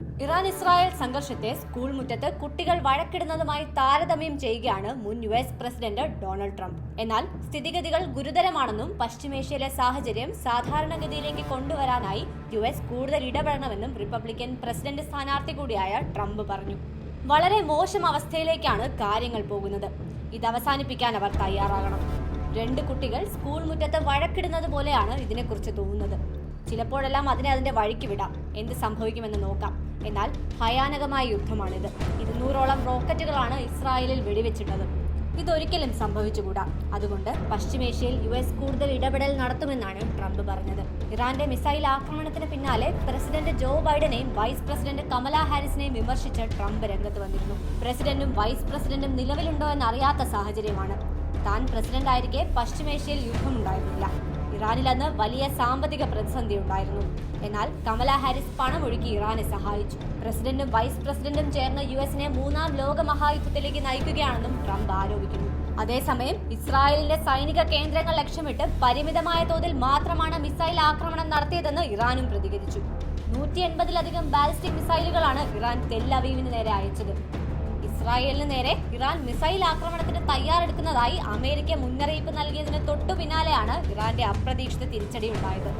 Iran Israel സംഘർഷത്തെ school മുറ്റത്ത് കുട്ടികൾ വഴക്കിടുന്നതുമായി താരതമ്യം ചെയ്യുകയാണ് മുൻ U S president Donald Trump. എന്നാൽ സ്ഥിതിഗതികൾ ഗുരുതരമാണെന്നും പശ്ചിമേഷ്യയിലെ സാഹചര്യം സാധാരണഗതിയിലേക്ക് കൊണ്ടുവരാനായി യു എസ് കൂടുതൽ ഇടപെടണമെന്നും റിപ്പബ്ലിക്കൻ പ്രസിഡന്റ് സ്ഥാനാർത്ഥി കൂടിയായ ട്രംപ് പറഞ്ഞു. വളരെ മോശം അവസ്ഥയിലേക്കാണ് കാര്യങ്ങൾ പോകുന്നത്. ഇത് അവസാനിപ്പിക്കാൻ അവർ തയ്യാറാകണം. രണ്ട് കുട്ടികൾ സ്കൂൾ മുറ്റത്ത് വഴക്കിടുന്നത് പോലെയാണ് ഇതിനെക്കുറിച്ച് തോന്നുന്നത്. ചിലപ്പോഴെല്ലാം അതിനെ അതിന്റെ വഴിക്ക് വിടാം. എന്ത് സംഭവിക്കുമെന്ന് നോക്കാം. എന്നാൽ ഭയാനകമായ യുദ്ധമാണിത്. ഇരുന്നൂറോളം റോക്കറ്റുകളാണ് ഇസ്രായേലിൽ വെടിവെച്ചിട്ടത്. ഇതൊരിക്കലും സംഭവിച്ചുകൂടാ. അതുകൊണ്ട് പശ്ചിമേഷ്യയിൽ യു എസ് കൂടുതൽ ഇടപെടൽ നടത്തുമെന്നാണ് ട്രംപ് പറഞ്ഞത്. ഇറാന്റെ മിസൈൽ ആക്രമണത്തിന് പിന്നാലെ പ്രസിഡന്റ് ജോ ബൈഡനെയും വൈസ് പ്രസിഡന്റ് കമല ഹാരിസിനെയും വിമർശിച്ച് ട്രംപ് രംഗത്ത് വന്നിരുന്നു. പ്രസിഡന്റും വൈസ് പ്രസിഡന്റും നിലവിലുണ്ടോ എന്നറിയാത്ത സാഹചര്യമാണ്. താൻ പ്രസിഡന്റായിരിക്കെ പശ്ചിമേഷ്യയിൽ യുദ്ധമുണ്ടായിരുന്നില്ല. ഇറാനിൽ അന്ന് വലിയ സാമ്പത്തിക പ്രതിസന്ധി ഉണ്ടായിരുന്നു. എന്നാൽ കമല ഹാരിസ് പണമൊഴുക്കി ഇറാനെ സഹായിച്ചു. പ്രസിഡന്റും വൈസ് പ്രസിഡന്റും ചേർന്ന് യു എസിനെ മൂന്നാം ലോക മഹായുദ്ധത്തിലേക്ക് നയിക്കുകയാണെന്നും ട്രംപ് ആരോപിക്കുന്നു. അതേസമയം ഇസ്രായേലിന്റെ സൈനിക കേന്ദ്രങ്ങൾ ലക്ഷ്യമിട്ട് പരിമിതമായ തോതിൽ മാത്രമാണ് മിസൈൽ ആക്രമണം നടത്തിയതെന്ന് ഇറാനും പ്രതികരിച്ചു. നൂറ്റി എൺപതിലധികം ബാലിസ്റ്റിക് മിസൈലുകളാണ് ഇറാൻ തെല്ലവീവിന് നേരെ അയച്ചത്. ഇസ്രായേലിന് നേരെ ഇറാൻ മിസൈൽ ആക്രമണത്തിന് തയ്യാറെടുക്കുന്നതായി അമേരിക്ക മുന്നറിയിപ്പ് നൽകിയതിന് തൊട്ടു പിന്നാലെയാണ് ഇറാന്റെ അപ്രതീക്ഷിത തിരിച്ചടി ഉണ്ടായത്.